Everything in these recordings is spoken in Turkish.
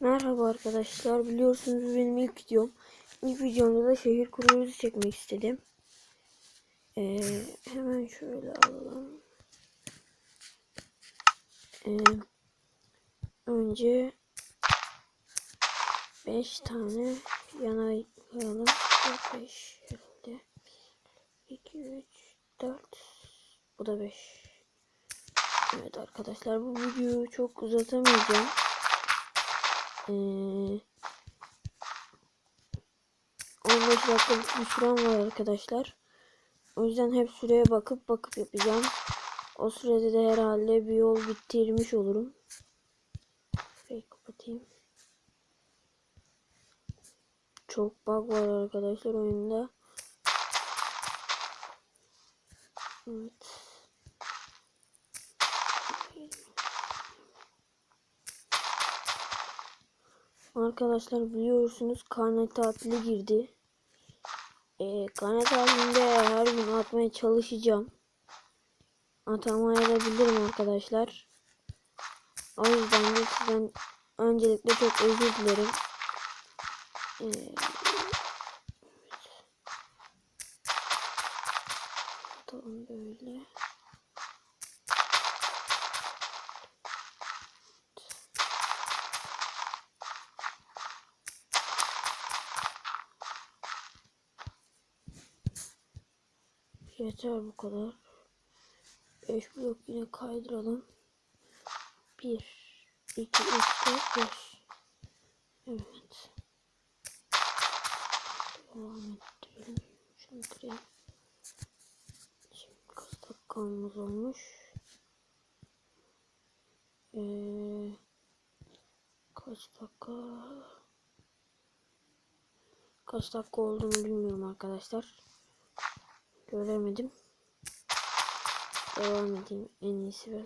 Merhaba arkadaşlar. Biliyorsunuz benim ilk videom. İlk videomda da şehir kuruyoruz çekmek istedim. Ee, hemen şöyle alalım. Ee, önce 5 tane yana koyalım. 5 herhalde. 2, 3, 4. Bu da 5. Evet arkadaşlar bu videoyu çok uzatamayacağım. Ee, 15 dakikalık bir sürem var arkadaşlar. O yüzden hep süreye bakıp bakıp yapacağım. O sürede de herhalde bir yol bitirmiş olurum. Şurayı kapatayım. Çok bug var arkadaşlar oyunda. Evet. Arkadaşlar biliyorsunuz karne tatili girdi. Ee, karne tatilinde her gün atmaya çalışacağım. Atamaya da bilirim arkadaşlar. O yüzden de sizden öncelikle çok özür dilerim. Ee, atalım böyle. Yeter bu kadar. 5 blok yine kaydıralım. 1 2 3 4 5 Evet. Devam ettirelim. Şunu. Şimdi kaç dakikamız olmuş? Ee, kaç dakika? Kaç dakika olduğunu bilmiyorum arkadaşlar. Göremedim. Devam edeyim en iyisi ben.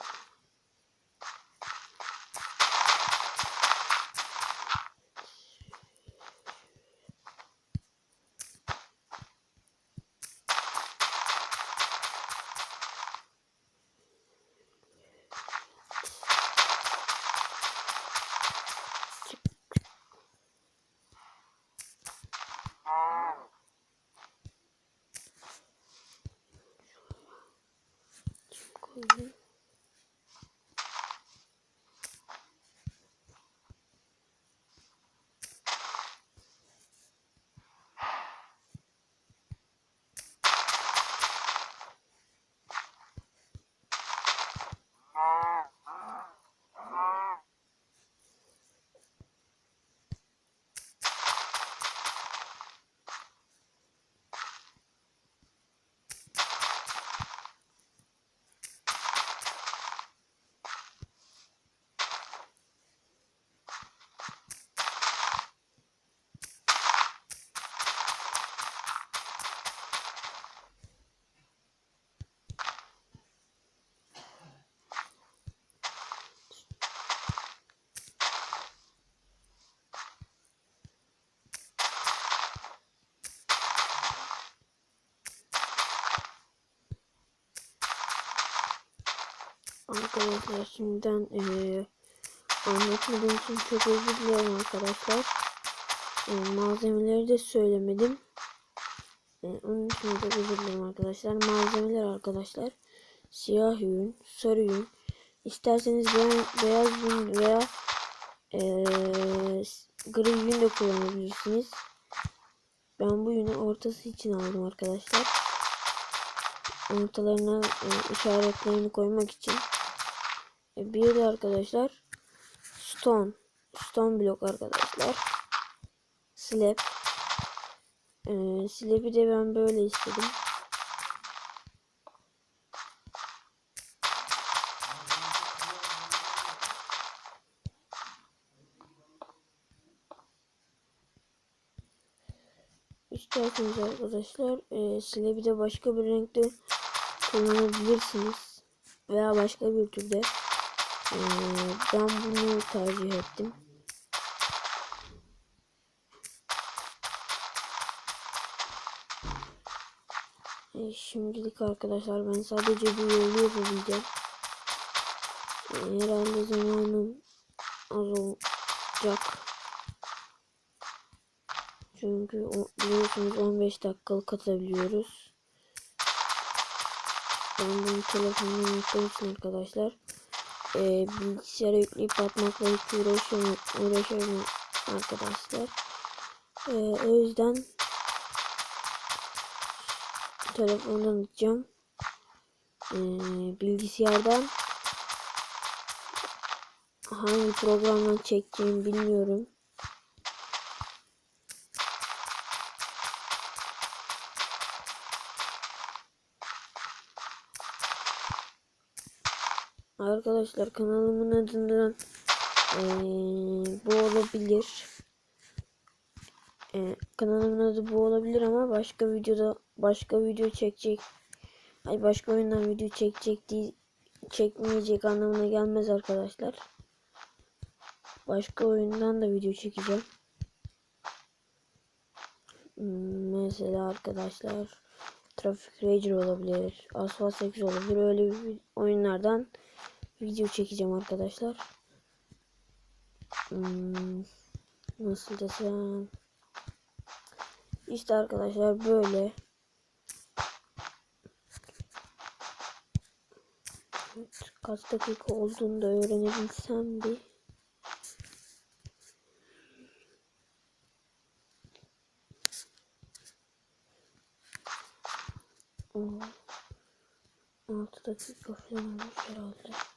Arkadaşlar şimdiden eee anlatmadığım için çok özür dilerim arkadaşlar. E, malzemeleri de söylemedim. E, onun için çok özür dilerim arkadaşlar. Malzemeler arkadaşlar. Siyah yün, sarı yün. İsterseniz beyaz yün veya e, gri yün de kullanabilirsiniz. Ben bu yünü ortası için aldım arkadaşlar. Ortalarına e, işaretlerini koymak için. Bir de arkadaşlar stone. Stone blok arkadaşlar. Slab. E, slab'i de ben böyle istedim. İsterseniz arkadaşlar e, slab'i de başka bir renkte kullanabilirsiniz. Veya başka bir türde. E, ben bunu tercih ettim. E, şimdilik arkadaşlar ben sadece bu yolu yapabileceğim. E, herhalde zamanım az ol olacak. Çünkü biliyorsunuz 15 dakikalık atabiliyoruz. Ben bunu telefonla yaptığım arkadaşlar e, bilgisayara yükleyip atmakla hiç uğraşamıyorum, uğraşamıyorum arkadaşlar. E, o yüzden telefondan atacağım. E, bilgisayardan hangi programdan çekeceğimi bilmiyorum. Arkadaşlar kanalımın adından eee, bu olabilir. Eee, kanalımın adı bu olabilir ama başka videoda başka video çekecek. Ay başka oyundan video çekecek değil, çekmeyecek anlamına gelmez arkadaşlar. Başka oyundan da video çekeceğim. Mesela arkadaşlar Traffic Ranger olabilir. Asphalt 8 olabilir. Öyle bir oyunlardan video çekeceğim arkadaşlar. Hmm, nasıl desem. İşte arkadaşlar böyle. Kaç dakika olduğunu da öğrenebilsem bir. Oo. 6 dakika falan olmuş herhalde.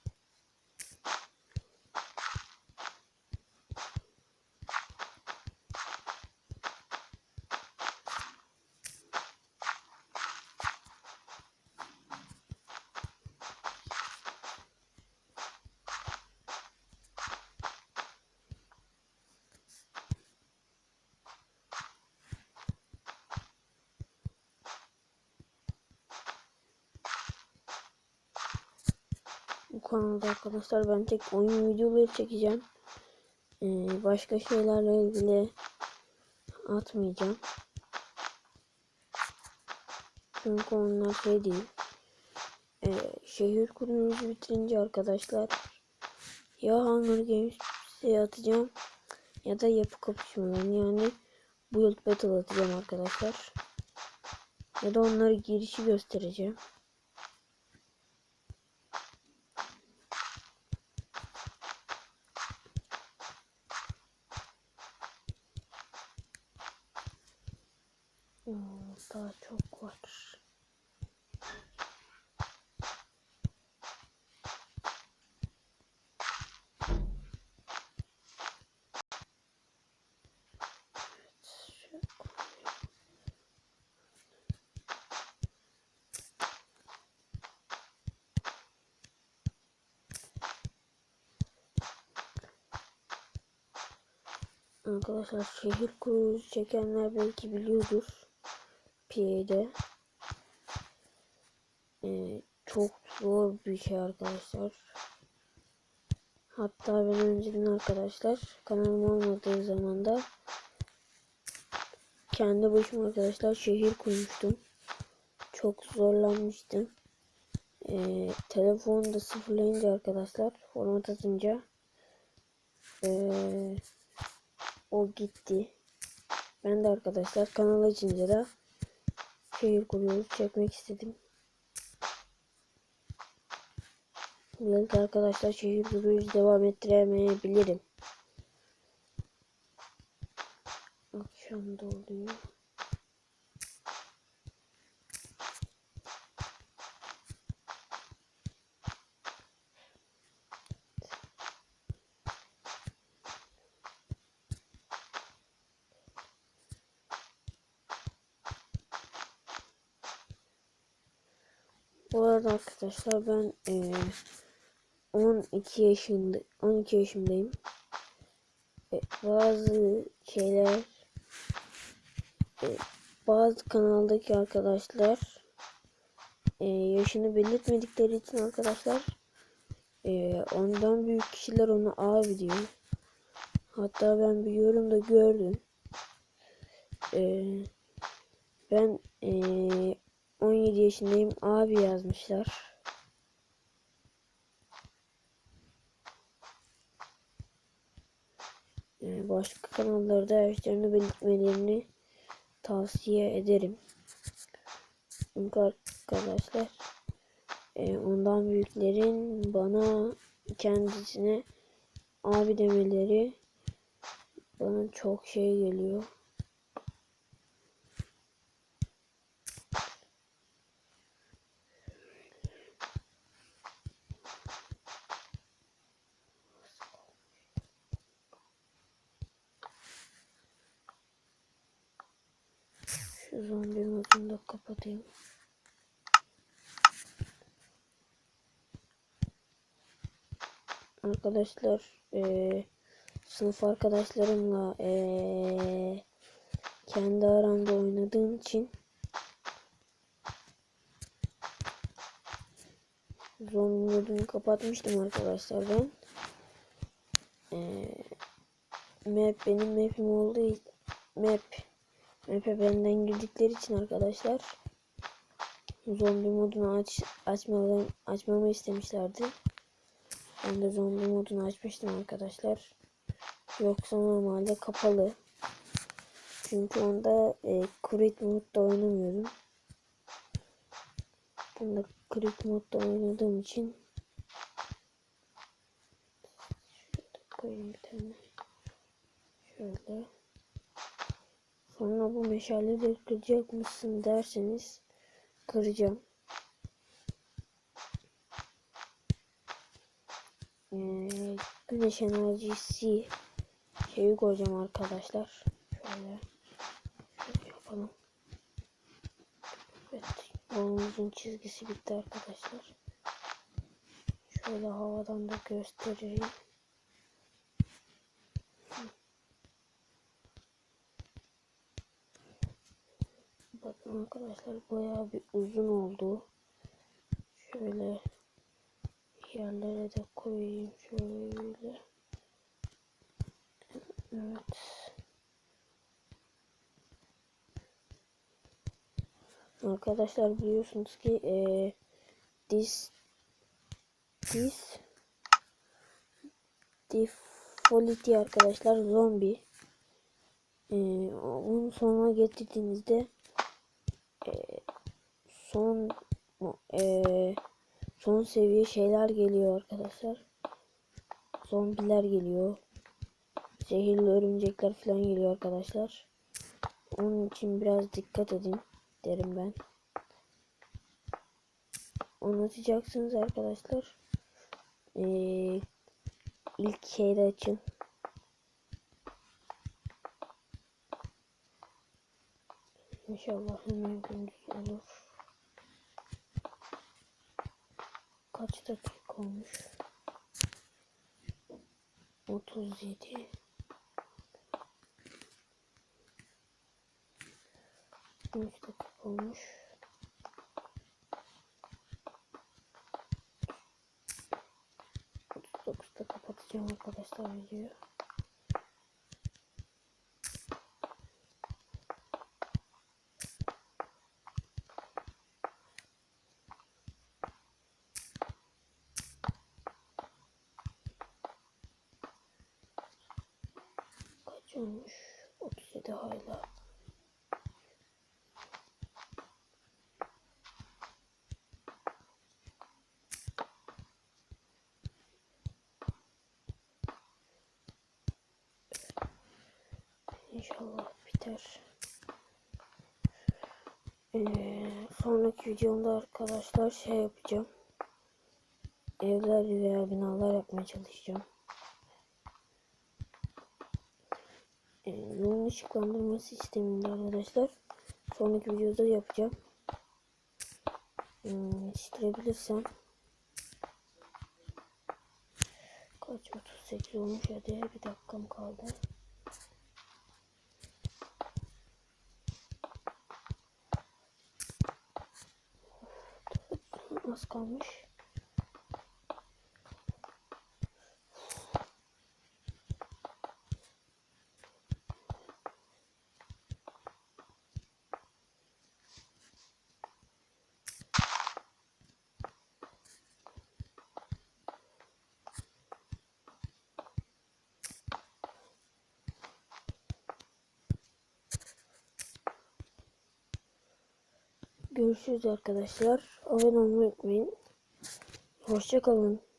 Bu kanalda arkadaşlar ben tek oyun videoları çekeceğim. Ee, başka şeylerle ilgili atmayacağım. Çünkü onlar şey değil. Ee, şehir kurumuzu bitirince arkadaşlar ya Hunger Games'e atacağım ya da yapı kapışmalarını yani Build Battle atacağım arkadaşlar. Ya da onları girişi göstereceğim. Oo, daha çok var. Evet, şu- Arkadaşlar şehir kurulusu çekenler belki biliyordur. PA'de. Ee, çok zor bir şey arkadaşlar. Hatta ben önceden arkadaşlar kanalım olmadığı zaman da kendi başıma arkadaşlar şehir kurmuştum. Çok zorlanmıştım. Ee, telefonu da sıfırlayınca arkadaşlar format atınca ee, o gitti. Ben de arkadaşlar kanal açınca da şehir kuruyoruz çekmek istedim. Belki arkadaşlar şehir kuruyoruz devam ettiremeyebilirim. Akşam da oluyor. Bu arada arkadaşlar ben eee 12 yaşında 12 yaşındayım. E, bazı şeyler e, bazı kanaldaki arkadaşlar e, yaşını belirtmedikleri için arkadaşlar e, ondan büyük kişiler onu abi diyor. Hatta ben bir yorumda gördüm. E, ben e, 17 yaşındayım abi yazmışlar. Başka kanallarda yaşlarını belirtmelerini tavsiye ederim. Çünkü arkadaşlar e, ondan büyüklerin bana kendisine abi demeleri bana çok şey geliyor. Şu zombi modunu da kapatayım. Arkadaşlar eee, sınıf arkadaşlarımla eee, kendi aramda oynadığım için zombi modunu kapatmıştım arkadaşlar ben. Eee, map benim map'im olduğu map map'e benden girdikleri için arkadaşlar zombi modunu aç açmamı açmamı istemişlerdi. Ben de zombi modunu açmıştım arkadaşlar. Yoksa normalde kapalı. Çünkü onda e, Creed modda oynamıyorum. Bunda Creed modda oynadığım için şurada koyayım bir tane. Şöyle. Sonra bu meşaleleri kıracak mısın derseniz kıracağım. Ee, güneş enerjisi şeyi koyacağım arkadaşlar. Şöyle, şöyle yapalım. Evet, yolumuzun çizgisi bitti arkadaşlar. Şöyle havadan da göstereyim. Arkadaşlar bayağı bir uzun oldu. Şöyle yerlere de koyayım şöyle. Evet. Arkadaşlar biliyorsunuz ki e, this this defaulty arkadaşlar zombi e, onun sonuna getirdiğinizde e, son e, son seviye şeyler geliyor arkadaşlar. Zombiler geliyor. Zehirli örümcekler falan geliyor arkadaşlar. Onun için biraz dikkat edin derim ben. Anlatacaksınız arkadaşlar. Ee, ilk şeyde açın. İnşallah hemen gündüz olur. Kaç dakika olmuş? 37 13 dakika olmuş. da kapatacağım arkadaşlar videoyu. Kaç olmuş? 37 hala. İnşallah biter. Ee, sonraki videomda arkadaşlar şey yapacağım. Evler veya binalar yapmaya çalışacağım. Ee, yoğun ışıklandırma sisteminde arkadaşlar. Sonraki videoda yapacağım. Hmm, yetiştirebilirsem. Kaç 38 olmuş hadi bir dakikam kaldı. Az kalmış. Görüşürüz arkadaşlar. Abone olmayı unutmayın. Hoşçakalın.